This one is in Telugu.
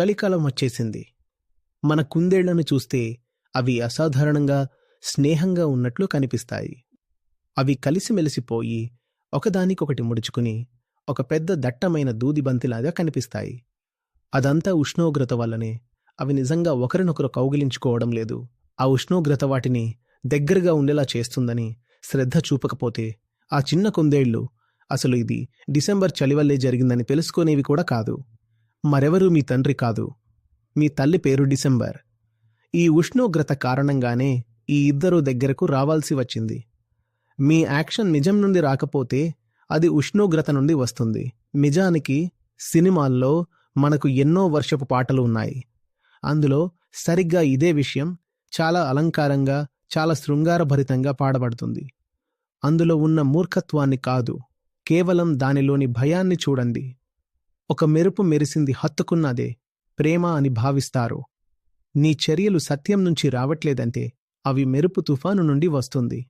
చలికాలం వచ్చేసింది. మన కుందేళ్ళను చూస్తే అవి అసాధారణంగా స్నేహంగా ఉన్నట్లు కనిపిస్తాయి. అవి కలిసిమెలిసిపోయి ఒకదానికొకటి ముడుచుకుని ఒక పెద్ద దట్టమైన దూదిబంతిలాగా కనిపిస్తాయి. అదంతా ఉష్ణోగ్రత వల్లనే అవి నిజంగా ఒకరినొకరు కౌగిలించుకోవడం లేదు. ఆ ఉష్ణోగ్రత వాటిని దగ్గరగా ఉండేలా చేస్తుందని శ్రద్ధ చూపకపోతే ఆ చిన్న కుందేళ్ళు అసలు ఇది డిసెంబర్ చలివల్లే జరిగిందని తెలుసుకునేవి కూడా కాదు. మరెవరూ మీ తండ్రి కాదు. మీ తల్లి పేరు డిసెంబర్. ఈ ఉష్ణోగ్రత కారణంగానే ఈ ఇద్దరు దగ్గరకు రావాల్సి వచ్చింది. మీ యాక్షన్ నిజం నుండి రాకపోతే అది ఉష్ణోగ్రత నుండి వస్తుంది. నిజానికి సినిమాల్లో మనకు ఎన్నో వర్షపు పాటలు ఉన్నాయి. అందులో సరిగ్గా ఇదే విషయం చాలా అలంకారంగా చాలా శృంగారభరితంగా పాడబడుతుంది. అందులో ఉన్న మూర్ఖత్వాన్ని కాదు కేవలం దానిలోని భయాన్ని చూడండి. ఒక మెరుపు మెరిసింది హత్తుకున్నదే. ప్రేమ అని భావిస్తారు. నీ చర్యలు సత్యం నుంచి రావట్లేదంటే అవి మెరుపు తుఫాను నుండి వస్తుంది.